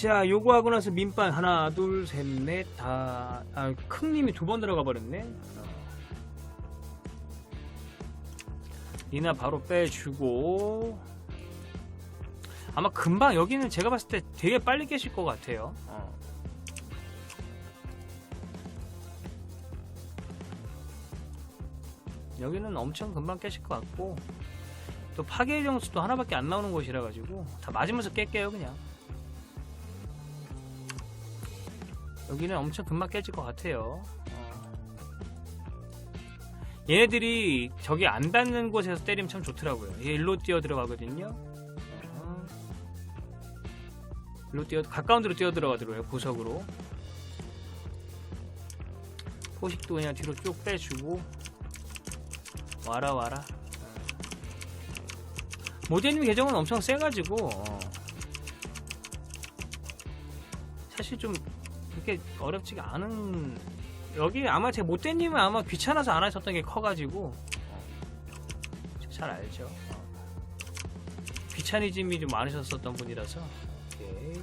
자, 요거 하고 나서 민반 하나, 둘, 셋, 넷, 다. 아, 큼님이 두 번 들어가 버렸네. 어. 리나 바로 빼주고. 아마 금방 여기는 제가 봤을 때 되게 빨리 깨실 것 같아요. 어. 여기는 엄청 금방 깨실 것 같고 또 파괴 점수도 하나밖에 안 나오는 곳이라 가지고 다 맞으면서 깰게요 그냥. 여기는 엄청 금방 깨질 것 같아요. 어. 얘네들이 저기 안 닿는 곳에서 때리면 참 좋더라고요. 얘 일로 뛰어 들어가거든요. 어. 일로 뛰어 가까운 데로 뛰어 들어가더라고요. 구석으로. 포식도 그냥 뒤로 쭉 빼주고 와라 와라. 모델님 계정은 엄청 세가지고 어. 사실 좀 그렇게 어렵지가 않은 여기 아마 제 모대님은 아마 귀찮아서 안 하셨던 게 커가지고 어, 잘 알죠. 어. 귀차니즘이 좀 많으셨었던 분이라서 오케이.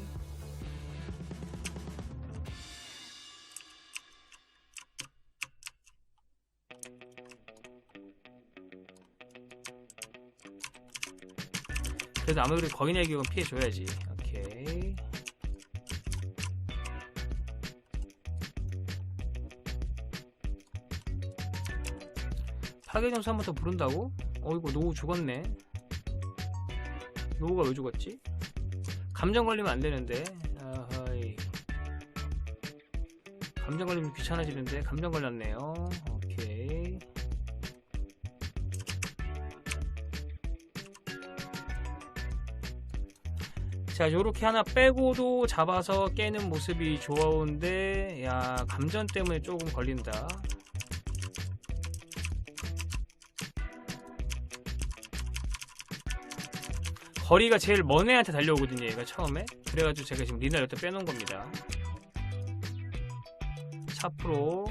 그래도 아무래도 거인의 기억은 피해줘야지. 파괴 점수 한 번 더 부른다고? 어이구 노우 죽었네. 노우가 왜 죽었지? 감정 걸리면 안 되는데. 감정 걸리면 귀찮아지는데 감정 걸렸네요. 오케이. 자, 요렇게 하나 빼고도 잡아서 깨는 모습이 좋은데, 야, 감전 때문에 조금 걸린다. 거리가 제일 먼 애한테 달려오거든요, 얘가 처음에. 그래가지고 제가 지금 리나를 여기다 빼놓은 겁니다. 4%,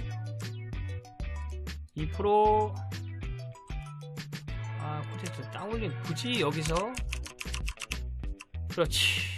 2%, 아, 콘텐츠 땅 올린, 굳이 여기서 그렇지.